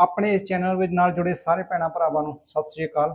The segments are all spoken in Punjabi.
ਆਪਣੇ ਇਸ ਚੈਨਲ ਵਿੱਚ ਨਾਲ ਜੁੜੇ ਸਾਰੇ ਭੈਣਾਂ ਭਰਾਵਾਂ ਨੂੰ ਸਤਿ ਸ੍ਰੀ ਅਕਾਲ।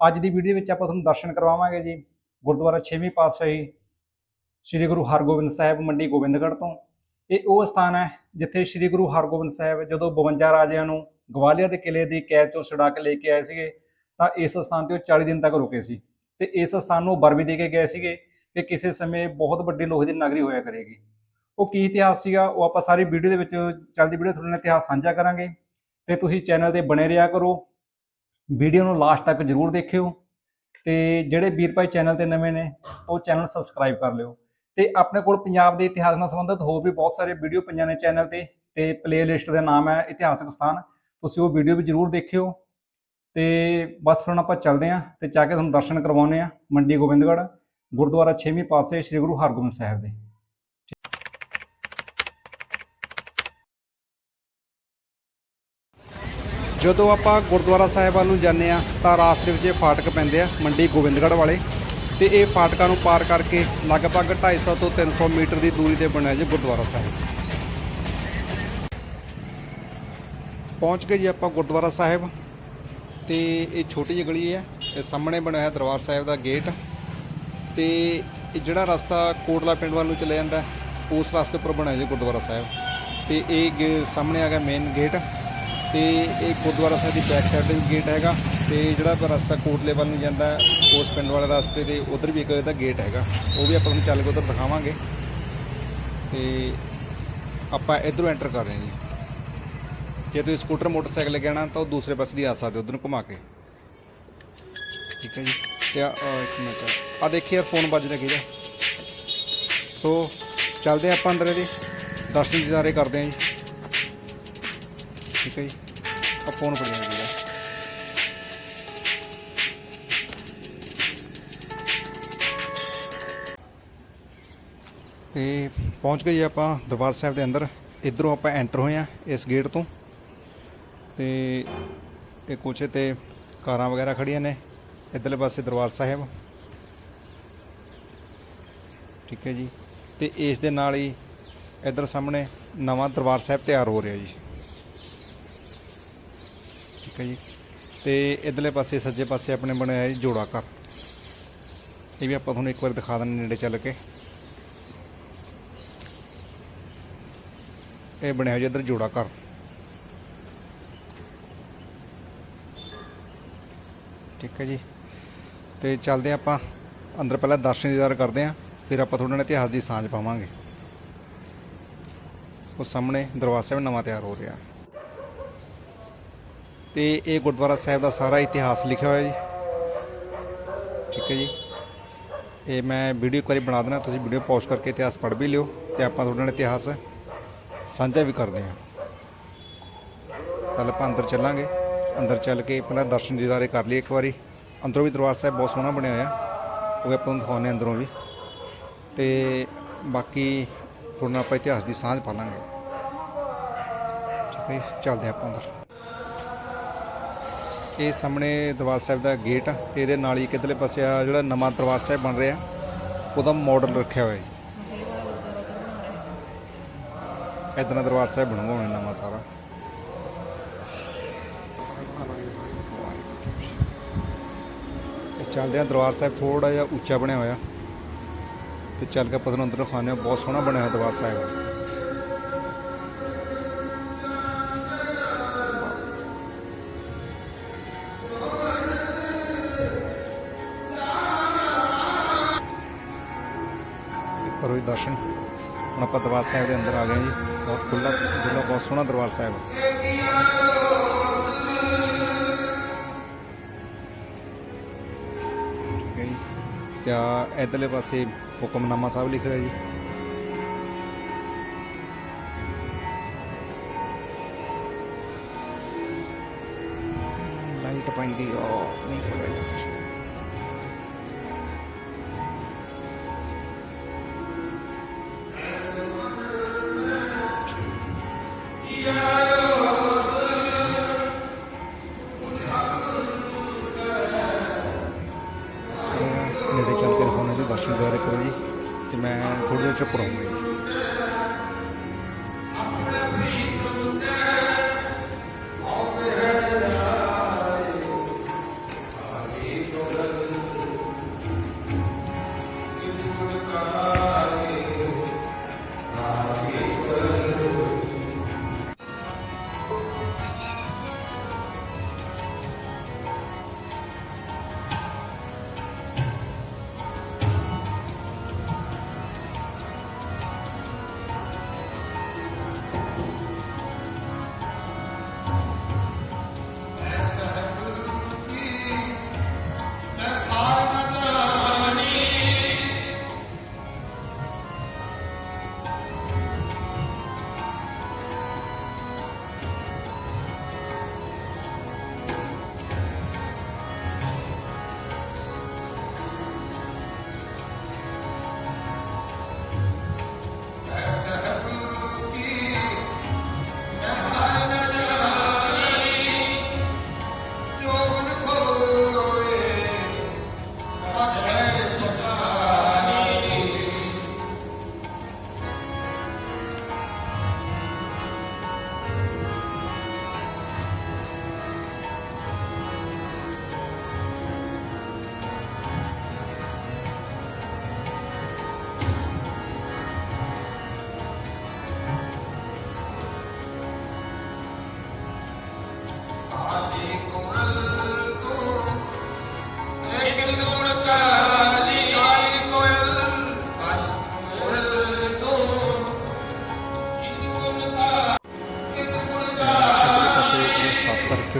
ਅੱਜ ਦੀ ਵੀਡੀਓ ਵਿੱਚ ਆਪਾਂ ਤੁਹਾਨੂੰ ਦਰਸ਼ਨ ਕਰਵਾਵਾਂਗੇ ਜੀ। ਗੁਰਦੁਆਰਾ 6ਵੀਂ ਪਾਤਸ਼ਾਹੀ ਸ੍ਰੀ ਗੁਰੂ ਹਰਗੋਬਿੰਦ ਸਾਹਿਬ ਮੰਡੀ ਗੋਬਿੰਦਗੜ੍ਹ ਤੋਂ। ਇਹ ਉਹ ਸਥਾਨ ਹੈ ਜਿੱਥੇ ਸ੍ਰੀ ਗੁਰੂ ਹਰਗੋਬਿੰਦ ਸਾਹਿਬ ਜਦੋਂ 52 ਰਾਜਿਆਂ ਨੂੰ ਗਵਾਲੀਅਰ ਦੇ ਕਿਲੇ ਦੀ ਕੈਦ ਚੋਂ ਛਡਾ ਕੇ ਲੈ ਕੇ ਆਏ ਸੀਗੇ, ਤਾਂ ਇਸ ਸਥਾਨ ਤੇ ਉਹ 40 ਦਿਨ ਤੱਕ ਰੁਕੇ ਸੀ। ਤੇ ਇਸ ਸਥਾਨ ਨੂੰ ਵਰ ਦੇ ਕੇ ਗਏ ਸੀਗੇ ਕਿ ਕਿਸੇ ਸਮੇਂ ਬਹੁਤ ਵੱਡੀ ਲੋਹੇ ਦੀ ਨਗਰੀ ਹੋਇਆ ਕਰੇਗੀ। ਉਹ ਕੀ ਇਤਿਹਾਸ ਸੀਗਾ, ਉਹ ਆਪਾਂ ਸਾਰੀ ਵੀਡੀਓ ਦੇ ਵਿੱਚ ਚੱਲਦੀ ਵੀਡੀਓ ਤੁਹਾਡੇ ਨਾਲ ਇਤਿਹਾਸ ਸਾਂਝਾ ਕਰਾਂਗੇ। ਤੇ ਤੁਸੀਂ ਚੈਨਲ ਤੇ ਬਣੇ ਰਿਹਾ ਕਰੋ। ਵੀਡੀਓ ਨੂੰ ਲਾਸਟ ਤੱਕ ਜਰੂਰ ਦੇਖਿਓ। ਤੇ ਜਿਹੜੇ ਵੀਰ ਭਾਈ ਚੈਨਲ ਤੇ ਨਵੇਂ ਨੇ, ਉਹ ਚੈਨਲ ਸਬਸਕ੍ਰਾਈਬ ਕਰ ਲਿਓ। ਤੇ ਆਪਣੇ ਕੋਲ ਪੰਜਾਬ ਦੇ ਇਤਿਹਾਸ ਨਾਲ ਸੰਬੰਧਿਤ ਹੋਰ ਵੀ ਬਹੁਤ ਸਾਰੇ ਵੀਡੀਓ ਪਈਆਂ ਨੇ ਚੈਨਲ ਤੇ ਤੇ ਪਲੇਲਿਸਟ ਦਾ ਨਾਮ ਹੈ ਇਤਿਹਾਸਕ ਸਥਾਨ। ਤੁਸੀਂ ਉਹ ਵੀਡੀਓ ਵੀ ਜਰੂਰ ਦੇਖਿਓ। ਤੇ ਬਸ ਫਿਰ ਹੁਣ ਆਪਾਂ ਚੱਲਦੇ ਆਂ ਤੇ ਜਾ ਕੇ ਤੁਹਾਨੂੰ ਦਰਸ਼ਨ ਕਰਵਾਉਂਦੇ ਆਂ ਮੰਡੀ ਗੋਬਿੰਦਗੜ੍ਹ, ਗੁਰਦੁਆਰਾ 6ਵੀਂ ਪਾਤਸ਼ਾਹੀ ਸ੍ਰੀ ਗੁਰੂ ਹਰਗੋਬਿੰਦ ਸਾਹਿਬ ਦੇ। ਜਦੋਂ ਆਪਾਂ ਗੁਰਦੁਆਰਾ ਸਾਹਿਬ ਵੱਲ ਨੂੰ ਜਾਂਦੇ ਆ ਤਾਂ ਰਾਸਤੇ ਵਿੱਚ ਇਹ ਫਾਟਕ ਪੈਂਦੇ ਆ, ਮੰਡੀ ਗੋਬਿੰਦਗੜ੍ਹ ਵਾਲੇ। ਤੇ ਇਹ ਫਾਟਕਾਂ ਨੂੰ ਪਾਰ ਕਰਕੇ ਲਗਭਗ 250 ਤੋਂ 300 ਮੀਟਰ ਦੀ ਦੂਰੀ ਤੇ ਬਣਿਆ ਜੀ ਗੁਰਦੁਆਰਾ ਸਾਹਿਬ। ਪਹੁੰਚ ਗਏ ਜੀ ਆਪਾਂ ਗੁਰਦੁਆਰਾ ਸਾਹਿਬ। ਤੇ ਇਹ ਛੋਟੀ ਜਿਹੀ ਗਲੀ ਹੈ, ਇਹ ਸਾਹਮਣੇ ਬਣਿਆ ਹੈ ਦਰਬਾਰ ਸਾਹਿਬ ਦਾ ਗੇਟ। ਤੇ ਇਹ ਜਿਹੜਾ ਰਸਤਾ ਕੋਟਲਾ ਪਿੰਡ ਵੱਲ ਨੂੰ ਚਲੇ ਜਾਂਦਾ, ਉਸ ਰਸਤੇ ਉੱਪਰ ਬਣਿਆ ਜੀ ਗੁਰਦੁਆਰਾ ਸਾਹਿਬ। ਤੇ ਇਹ ਗੇ- ਸਾਹਮਣੇ ਆ ਗਿਆ ਮੇਨ ਗੇਟ ਤੇ ਇਹ ਗੁਰਦੁਆਰਾ ਸਾਹਿਬ ਦੀ ਬੈਕ ਸਾਈਡ ਤੇ ਵੀ ਗੇਟ ਹੈਗਾ ਤੇ ਜਿਹੜਾ ਰਸਤਾ ਕੋਟਲੇ ਵੱਲ ਨੂੰ ਜਾਂਦਾ, ਉਸ ਪਿੰਡ ਵਾਲੇ ਰਸਤੇ ਤੇ ਉਧਰ ਵੀ ਇੱਕ ਇਹਦਾ ਗੇਟ ਹੈਗਾ। ਉਹ ਵੀ ਆਪਾਂ ਤੁਹਾਨੂੰ ਚੱਲ ਕੇ ਉਧਰ ਦਿਖਾਵਾਂਗੇ। ਤੇ ਆਪਾਂ ਇਧਰੋਂ ਐਂਟਰ ਕਰ ਰਹੇ ਹਾਂ ਜੀ। ਜੇ ਤੁਸੀਂ ਸਕੂਟਰ ਮੋਟਰਸਾਈਕਲ ਲੈ ਕੇ ਆਉਣਾ, ਤਾਂ ਉਹ ਦੂਸਰੇ ਪਾਸੇ ਦੀ ਆ ਸਕਦੇ ਉਧਰ ਨੂੰ ਘੁਮਾ ਕੇ। ਠੀਕ ਹੈ ਜੀ। ਤੇ ਆ ਇੱਕ ਮਿੰਟ। ਆ ਦੇਖੀ ਯਾਰ ਫੋਨ ਵੱਜ ਰਿਹਾ ਕਿਹਦਾ। ਸੋ ਚੱਲਦੇ ਹਾਂ ਆਪਾਂ ਅੰਦਰ ਇਹਦੇ। ਦਰਸ਼ਨ ਦਿਦਾਰੇ ਕਰਦੇ ਹਾਂ ਜੀ। ਠੀਕ ਹੈ ਜੀ। ਆ ਫੋਨ ਫੜਿਆ ਤੇ ਪਹੁੰਚ ਗਏ ਜੀ ਆਪਾਂ ਦਰਬਾਰ ਸਾਹਿਬ ਦੇ ਅੰਦਰ। ਇਧਰੋਂ ਆਪਾਂ ਐਂਟਰ ਹੋਏ ਆ ਇਸ ਗੇਟ ਤੋਂ। ਤੇ ਇਹ ਕੁਛ ਤੇ ਕਾਰਾਂ ਵਗੈਰਾ ਖੜੀਆਂ ਨੇ ਇਧਰਲੇ ਪਾਸੇ ਦਰਬਾਰ ਸਾਹਿਬ। ਠੀਕ ਹੈ ਜੀ। ਤੇ ਇਸ ਦੇ ਨਾਲ ਹੀ ਇਧਰ ਸਾਹਮਣੇ ਨਵਾਂ ਦਰਬਾਰ ਸਾਹਿਬ ਤਿਆਰ ਹੋ ਰਿਹਾ ਜੀ। ਠੀਕ ਹੈ ਜੀ। ਤੇ ਇਧਰਲੇ ਪਾਸੇ, ਸੱਜੇ ਪਾਸੇ ਆਪਣੇ ਬਣਿਆ ਹੈ ਜੀ ਜੋੜਾ ਘਰ। ਇਹ ਵੀ ਆਪਾਂ ਤੁਹਾਨੂੰ ਇੱਕ ਵਾਰ ਦਿਖਾ ਦਿੰਦੇ ਨੇੜੇ ਚੱਲ ਕੇ। ਇਹ ਬਣਿਆ ਹੋਇਆ ਜੀ ਇਧਰ ਜੋੜਾ ਘਰ। ਠੀਕ ਹੈ ਜੀ। ਤੇ ਚੱਲਦੇ ਹਾਂ ਆਪਾਂ। ਅੰਦਰ ਪਹਿਲਾਂ ਦਰਸ਼ਨ ਦੀਦਾਰ ਕਰਦੇ ਹਾਂ। ਫਿਰ ਆਪਾਂ ਤੁਹਾਡੇ ਨਾਲ ਇਤਿਹਾਸ ਦੀ ਸਾਂਝ ਪਾਵਾਂਗੇ। ਉਹ ਸਾਹਮਣੇ ਦਰਬਾਰ ਸਾਹਿਬ ਨਵਾਂ ਤਿਆਰ ਹੋ ਰਿਹਾ। ਤੇ ਇਹ ਗੁਰਦੁਆਰਾ ਸਾਹਿਬ ਦਾ ਸਾਰਾ ਇਤਿਹਾਸ ਲਿਖਿਆ ਹੋਇਆ ਜੀ। ਠੀਕ ਹੈ ਜੀ। ਇਹ ਮੈਂ ਵੀਡੀਓ ਇੱਕ ਵਾਰੀ ਬਣਾ ਦੇਣਾ ਤੁਸੀਂ ਵੀਡੀਓ ਪੌਜ਼ ਕਰਕੇ ਇਤਿਹਾਸ ਪੜ੍ਹ ਵੀ ਲਿਓ ਤੇ ਆਪਾਂ ਤੁਹਾਡੇ ਨਾਲ ਇਤਿਹਾਸ ਸਾਂਝਾ ਵੀ ਕਰਦੇ ਹਾਂ। ਪਹਿਲਾਂ ਆਪਾਂ ਅੰਦਰ ਚੱਲਾਂਗੇ। ਅੰਦਰ ਚੱਲ ਕੇ ਪਹਿਲਾਂ ਦਰਸ਼ਨ ਦੀਦਾਰੇ ਕਰ ਲਈਏ ਇੱਕ ਵਾਰੀ। ਅੰਦਰੋਂ ਵੀ ਦਰਬਾਰ ਸਾਹਿਬ ਬਹੁਤ ਸੋਹਣਾ ਬਣਿਆ ਹੋਇਆ। ਉਹ ਵੀ ਆਪਾਂ ਨੂੰ ਦਿਖਾਉਂਦੇ ਹਾਂ ਅੰਦਰੋਂ ਵੀ। ਤੇ ਬਾਕੀ ਤੁਹਾਡੇ ਨਾਲ ਆਪਾਂ ਇਤਿਹਾਸ ਦੀ ਸਾਂਝ ਪਾ ਲਾਂਗੇ। ਠੀਕ ਹੈ ਜੀ, ਚੱਲਦੇ ਹਾਂ ਆਪਾਂ ਅੰਦਰ। ਇਹ ਸਾਹਮਣੇ ਦਰਬਾਰ ਸਾਹਿਬ ਦਾ ਗੇਟ ਆ ਤੇ ਇਹਦੇ ਨਾਲ ਹੀ ਕਿਧਰਲੇ ਪਾਸੇ ਆ ਜਿਹੜਾ ਨਵਾਂ ਦਰਬਾਰ ਸਾਹਿਬ ਬਣ ਰਿਹਾ। ਉਹਦਾ ਮਾਡਲ ਰੱਖਿਆ ਹੋਇਆ ਜੀ। ਇਦਾਂ ਦਾ ਦਰਬਾਰ ਸਾਹਿਬ ਬਣੂਗਾ ਹੁਣ ਨਵਾਂ ਸਾਰਾ। ਚੱਲਦੇ ਆ ਦਰਬਾਰ ਸਾਹਿਬ ਥੋੜਾ ਜਿਹਾ ਉੱਚਾ ਬਣਿਆ ਹੋਇਆ। ਤੇ ਚੱਲ ਕੇ ਪਤਨ ਅੰਦਰ ਖਾਣੇ ਬਹੁਤ ਸੋਹਣਾ ਬਣਿਆ ਹੋਇਆ ਦਰਬਾਰ ਸਾਹਿਬ। ਕਰੋ ਜੀ ਦਰਸ਼ਨ। ਹੁਣ ਆਪਾਂ ਦਰਬਾਰ ਸਾਹਿਬ ਦੇ ਅੰਦਰ ਆ ਗਏ ਜੀ। ਬਹੁਤ ਖੁੱਲਾ ਖੁੱਲਾ ਬਹੁਤ ਸੋਹਣਾ ਦਰਬਾਰ ਸਾਹਿਬ ਹੈ। ਤੇ ਇਧਰਲੇ ਪਾਸੇ ਹੁਕਮਨਾਮਾ ਸਾਹਿਬ ਲਿਖਿਆ ਜੀ। ਲਾਈਟ ਪੈਂਦੀ ਆ। ਨਹੀਂ ਪੜਿਆ ਕਰੋ ਜੀ ਤੇ ਮੈਂ ਥੋੜੀ ਦੇਰ ਚੁੱਪ ਰਹੂੰਗਾ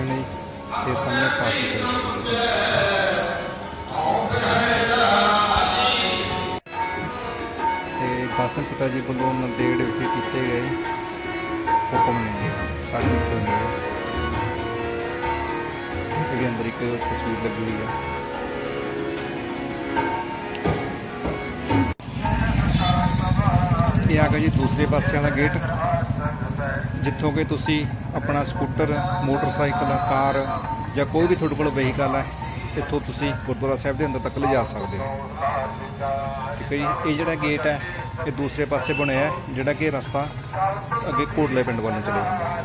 ਸ਼ਾਸਤਰ ਨੇ ਤੇ ਸਾਹਮਣੇ ਪਾਠੀ ਸਾਹਿਬ ਤੇ ਦਾਸਨ ਪਿਤਾ ਜੀ ਵੱਲੋਂ ਨੰਦੇੜ ਵਿਖੇ ਕੀਤੇ ਗਏ ਹੁਕਮ ਨੇ ਜੀ, ਸਾਰੇ ਲਿਖੇ ਇਹਦੇ ਅੰਦਰ ਇੱਕ ਤਸਵੀਰ ਲੱਗੀ ਹੋਈ ਹੈ ਇਹ ਆ ਗਿਆ ਜੀ ਦੂਸਰੇ ਪਾਸੇ ਵਾਲਾ ਗੇਟ। ਜਿੱਥੋਂ ਕਿ ਤੁਸੀਂ ਆਪਣਾ ਸਕੂਟਰ, ਮੋਟਰਸਾਈਕਲ, ਕਾਰ ਜਾਂ ਕੋਈ ਵੀ ਤੁਹਾਡੇ ਕੋਲ ਵਹੀਕਲ ਹੈ, ਇੱਥੋਂ ਤੁਸੀਂ ਗੁਰਦੁਆਰਾ ਸਾਹਿਬ ਦੇ ਅੰਦਰ ਤੱਕ ਲਿਜਾ ਸਕਦੇ ਹੋ। ਠੀਕ ਹੈ ਜੀ? ਇਹ ਜਿਹੜਾ ਗੇਟ ਹੈ, ਇਹ ਦੂਸਰੇ ਪਾਸੇ ਬਣਿਆ ਹੈ, ਜਿਹੜਾ ਕਿ ਰਸਤਾ ਅੱਗੇ ਕੋਟਲੇ ਪਿੰਡ ਵੱਲ ਨੂੰ ਚਲੇ ਜਾਂਦਾ ਹੈ।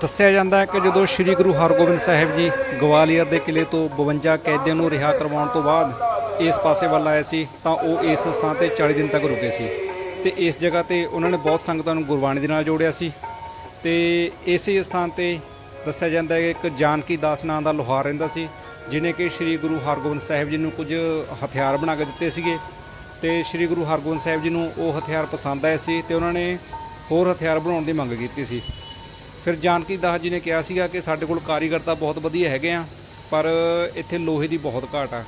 ਦੱਸਿਆ ਜਾਂਦਾ ਹੈ ਕਿ ਜਦੋਂ ਸ੍ਰੀ ਗੁਰੂ ਹਰਗੋਬਿੰਦ ਸਾਹਿਬ ਜੀ ਗਵਾਲੀਅਰ ਦੇ ਕਿਲੇ ਤੋਂ 52 ਕੈਦੀਆਂ ਨੂੰ ਰਿਹਾ ਕਰਵਾਉਣ ਤੋਂ ਬਾਅਦ ਇਸ ਪਾਸੇ ਵੱਲ ਆਏ ਸੀ, ਤਾਂ ਉਹ ਇਸ ਸਥਾਨ ਤੇ 40 ਦਿਨ ਤੱਕ ਰੁਕੇ ਸੀ। ਤੇ ਇਸ ਜਗ੍ਹਾ ਤੇ ਉਹਨਾਂ ਨੇ ਬਹੁਤ ਸੰਗਤਾਂ ਨੂੰ ਗੁਰਬਾਣੀ ਦੇ ਨਾਲ ਜੋੜਿਆ ਸੀ। ਤੇ ਇਸੇ ਸਥਾਨ ਤੇ ਦੱਸਿਆ ਜਾਂਦਾ ਹੈ ਕਿ ਇੱਕ ਜਾਨਕੀ ਦਾਸ ਨਾਂ ਦਾ ਲੋਹਾਰ ਰਹਿੰਦਾ ਸੀ ਜਿਨੇ ਕਿ ਸ੍ਰੀ ਗੁਰੂ ਹਰਗੋਬਿੰਦ ਸਾਹਿਬ ਜੀ ਨੂੰ ਕੁਝ ਹਥਿਆਰ ਬਣਾ ਕੇ ਦਿੱਤੇ ਸੀਗੇ। ਤੇ ਸ੍ਰੀ ਗੁਰੂ ਹਰਗੋਬਿੰਦ ਸਾਹਿਬ ਜੀ ਨੂੰ ਉਹ ਹਥਿਆਰ ਪਸੰਦ ਆਏ ਸੀ ਤੇ ਉਹਨਾਂ ਨੇ ਹੋਰ ਹਥਿਆਰ ਬਣਾਉਣ ਦੀ ਮੰਗ ਕੀਤੀ ਸੀ। ਫਿਰ ਜਾਨਕੀ ਦਾਸ ਜੀ ਨੇ ਕਿਹਾ ਸੀਗਾ ਕਿ ਸਾਡੇ ਕੋਲ ਕਾਰੀਗਰ ਤਾਂ ਬਹੁਤ ਵਧੀਆ ਹੈਗੇ ਆ, ਪਰ ਇੱਥੇ ਲੋਹੇ ਦੀ ਬਹੁਤ ਘਾਟ ਆ।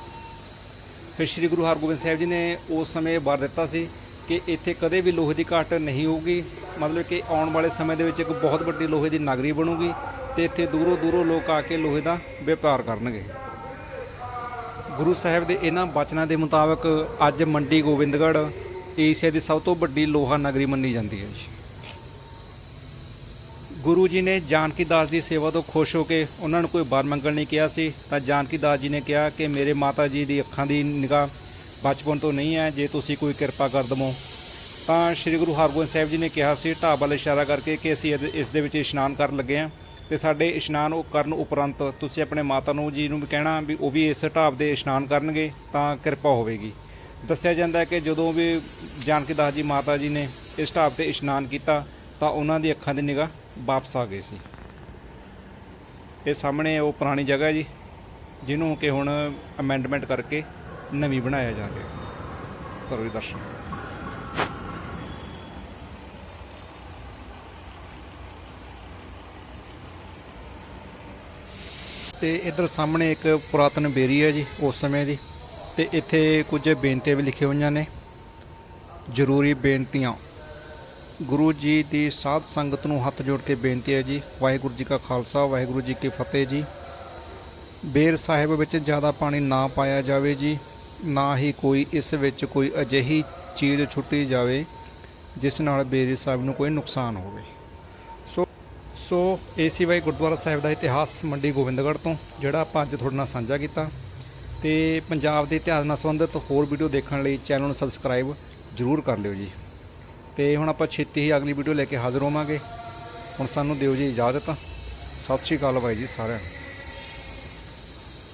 ਫਿਰ ਸ੍ਰੀ ਗੁਰੂ ਹਰਗੋਬਿੰਦ ਸਾਹਿਬ ਜੀ ਨੇ ਉਸ ਸਮੇਂ ਵਰ ਦਿੱਤਾ ਸੀ ਕਿ ਇੱਥੇ ਕਦੇ ਵੀ ਲੋਹੇ ਦੀ ਘਾਟ ਨਹੀਂ ਹੋਊਗੀ। ਮਤਲਬ ਕਿ ਆਉਣ ਵਾਲੇ ਸਮੇਂ ਦੇ ਵਿੱਚ ਇੱਕ ਬਹੁਤ ਵੱਡੀ ਲੋਹੇ ਦੀ ਨਗਰੀ ਬਣੂਗੀ ਤੇ ਇੱਥੇ ਦੂਰੋਂ ਦੂਰੋਂ ਲੋਕ ਆ ਕੇ ਲੋਹੇ ਦਾ ਵਪਾਰ ਕਰਨਗੇ। ਗੁਰੂ ਸਾਹਿਬ ਦੇ ਇਹਨਾਂ ਬਚਨਾਂ ਦੇ ਮੁਤਾਬਕ ਅੱਜ ਮੰਡੀ ਗੋਬਿੰਦਗੜ੍ਹ ਏਸ਼ੀਆ ਦੀ ਸਭ ਤੋਂ ਵੱਡੀ ਲੋਹਾ ਨਗਰੀ ਮੰਨੀ ਜਾਂਦੀ ਹੈ ਜੀ। ਗੁਰੂ ਜੀ ਨੇ ਜਾਨਕੀ ਦਾਸ ਦੀ ਸੇਵਾ ਤੋਂ ਖੁਸ਼ ਹੋ ਕੇ ਉਹਨਾਂ ਨੂੰ ਕੋਈ ਵਰ ਮੰਗਣ ਨਹੀਂ ਕਿਹਾ ਸੀ, ਤਾਂ ਜਾਨਕੀ ਦਾਸ ਜੀ ਨੇ ਕਿਹਾ ਕਿ ਮੇਰੇ ਮਾਤਾ ਜੀ ਦੀ ਅੱਖਾਂ ਦੀ ਨਿਗਾਹ ਬਚਪਨ ਤੋਂ ਨਹੀਂ ਹੈ, ਜੇ ਤੁਸੀਂ ਕੋਈ ਕਿਰਪਾ ਕਰ ਦਵੋ। ਤਾਂ ਸ੍ਰੀ ਗੁਰੂ ਹਰਗੋਬਿੰਦ ਸਾਹਿਬ ਜੀ ਨੇ ਕਿਹਾ ਸੀ, ਢਾਬ ਵੱਲ ਇਸ਼ਾਰਾ ਕਰਕੇ ਕਿ ਅਸੀਂ ਇਹਦੇ- ਇਸ ਦੇ ਵਿੱਚ ਇਸ਼ਨਾਨ ਕਰਨ ਲੱਗੇ ਹਾਂ ਤੇ ਸਾਡੇ ਇਸ਼ਨਾਨ ਉਹ ਕਰਨ ਉਪਰੰਤ ਤੁਸੀਂ ਆਪਣੇ ਮਾਤਾ ਨੂੰ ਜੀ ਨੂੰ ਵੀ ਕਹਿਣਾ ਵੀ ਉਹ ਵੀ ਇਸ ਢਾਬ ਦੇ ਇਸ਼ਨਾਨ ਕਰਨਗੇ, ਤਾਂ ਕਿਰਪਾ ਹੋਵੇਗੀ। ਦੱਸਿਆ ਜਾਂਦਾ ਹੈ ਕਿ ਜਦੋਂ ਵੀ ਜਾਨਕੀ ਦਾਸ ਜੀ ਮਾਤਾ ਜੀ ਨੇ ਇਸ ਢਾਬ ਤੇ ਇਸ਼ਨਾਨ ਕੀਤਾ, ਤਾਂ ਉਹਨਾਂ ਦੀ ਅੱਖਾਂ ਦੀ ਨਿਗਾਹ ਵਾਪਸ ਆ ਗਏ ਸੀ। ਇਹ ਸਾਹਮਣੇ ਉਹ ਪੁਰਾਣੀ ਜਗ੍ਹਾ ਜੀ, ਜਿਹਨੂੰ ਕਿ ਹੁਣ ਅਮੈਂਡਮੈਂਟ ਕਰਕੇ ਨਵੀਂ ਬਣਾਇਆ ਜਾ ਰਿਹਾ ਕਰੋ ਜੀ ਦਰਸ਼ਨ। ਤੇ ਇਧਰ ਸਾਹਮਣੇ ਇੱਕ ਪੁਰਾਤਨ ਬੇਰੀ ਹੈ ਜੀ, ਉਸ ਸਮੇਂ ਦੀ। ਤੇ ਇੱਥੇ ਕੁਝ ਬੇਨਤੀਆਂ ਵੀ ਲਿਖੀਆਂ ਹੋਈਆਂ ਨੇ। ਜ਼ਰੂਰੀ ਬੇਨਤੀਆਂ। ਗੁਰੂ ਜੀ ਦੀ ਸਾਧ ਸੰਗਤ ਨੂੰ ਹੱਥ ਜੋੜ ਕੇ ਬੇਨਤੀ ਹੈ ਜੀ, ਵਾਹਿਗੁਰੂ ਜੀ ਕਾ ਖਾਲਸਾ, ਵਾਹਿਗੁਰੂ ਜੀ ਕੀ ਫਤਿਹ ਜੀ। ਬੇਰ ਸਾਹਿਬ ਵਿੱਚ ਜ਼ਿਆਦਾ ਪਾਣੀ ਨਾ ਪਾਇਆ ਜਾਵੇ ਜੀ, ਨਾ ਹੀ ਕੋਈ ਇਸ ਵਿੱਚ ਕੋਈ ਅਜਿਹੀ ਚੀਜ਼ ਛੁੱਟੀ ਜਾਵੇ, ਜਿਸ ਨਾਲ ਬੇਰੀ ਸਾਹਿਬ ਨੂੰ ਕੋਈ ਨੁਕਸਾਨ ਹੋਵੇ। ਸੋ ਸੋ ਇਹ ਸੀ ਬਾਈ ਗੁਰਦੁਆਰਾ ਸਾਹਿਬ ਦਾ ਇਤਿਹਾਸ ਮੰਡੀ ਗੋਬਿੰਦਗੜ੍ਹ ਤੋਂ, ਜਿਹੜਾ ਆਪਾਂ ਅੱਜ ਤੁਹਾਡੇ ਨਾਲ ਸਾਂਝਾ ਕੀਤਾ। ਤੇ ਪੰਜਾਬ ਦੇ ਇਤਿਹਾਸ ਨਾਲ ਸੰਬੰਧਿਤ ਹੋਰ ਵੀਡੀਓ ਦੇਖਣ ਲਈ ਚੈਨਲ ਨੂੰ ਸਬਸਕ੍ਰਾਈਬ ਜ਼ਰੂਰ ਕਰ ਲਿਓ ਜੀ। ਤੇ ਹੁਣ ਆਪਾਂ ਛੇਤੀ ਹੀ ਅਗਲੀ ਵੀਡੀਓ ਲੈ ਕੇ ਹਾਜ਼ਰ ਹੋਵਾਂਗੇ। ਹੁਣ ਸਾਨੂੰ ਦਿਓ ਜੀ ਇਜਾਜ਼ਤ। ਸਤਿ ਸ਼੍ਰੀ ਅਕਾਲ ਬਾਈ ਜੀ ਸਾਰਿਆਂ ਨੂੰ।